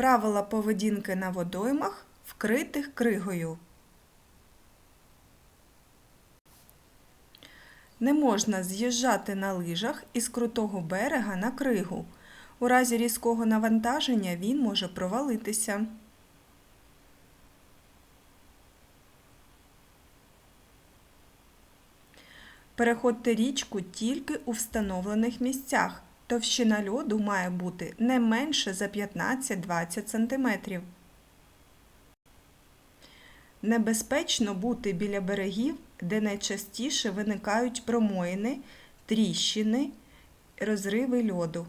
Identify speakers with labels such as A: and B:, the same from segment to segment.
A: Правила поведінки на водоймах, вкритих кригою. Не можна з'їжджати на лижах із крутого берега на кригу. У разі різкого навантаження він може провалитися. Переходьте річку тільки у встановлених місцях. Товщина льоду має бути не менше за 15-20 см. Небезпечно бути біля берегів, де найчастіше виникають промоїни, тріщини, розриви льоду.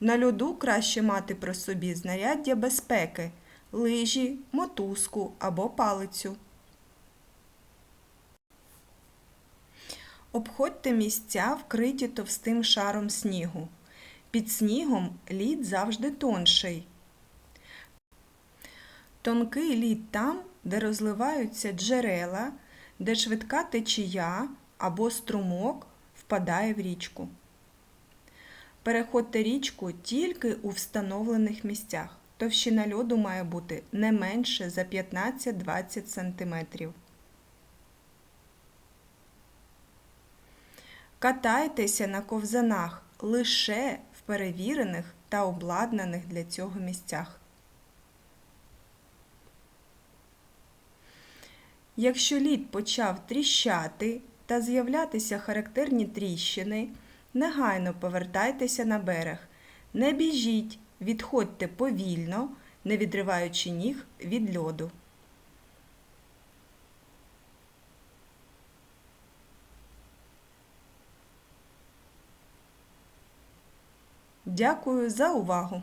A: На льоду краще мати при собі знаряддя безпеки, лижі, мотузку або палицю. Обходьте місця, вкриті товстим шаром снігу. Під снігом лід завжди тонший. Тонкий лід там, де розливаються джерела, де швидка течія або струмок впадає в річку. Переходьте річку тільки у встановлених місцях. Товщина льоду має бути не менше за 15-20 см. Катайтеся на ковзанах лише в перевірених та обладнаних для цього місцях. Якщо лід почав тріщати та з'являтися характерні тріщини, негайно повертайтеся на берег. Не біжіть, відходьте повільно, не відриваючи ніг від льоду. Дякую за увагу!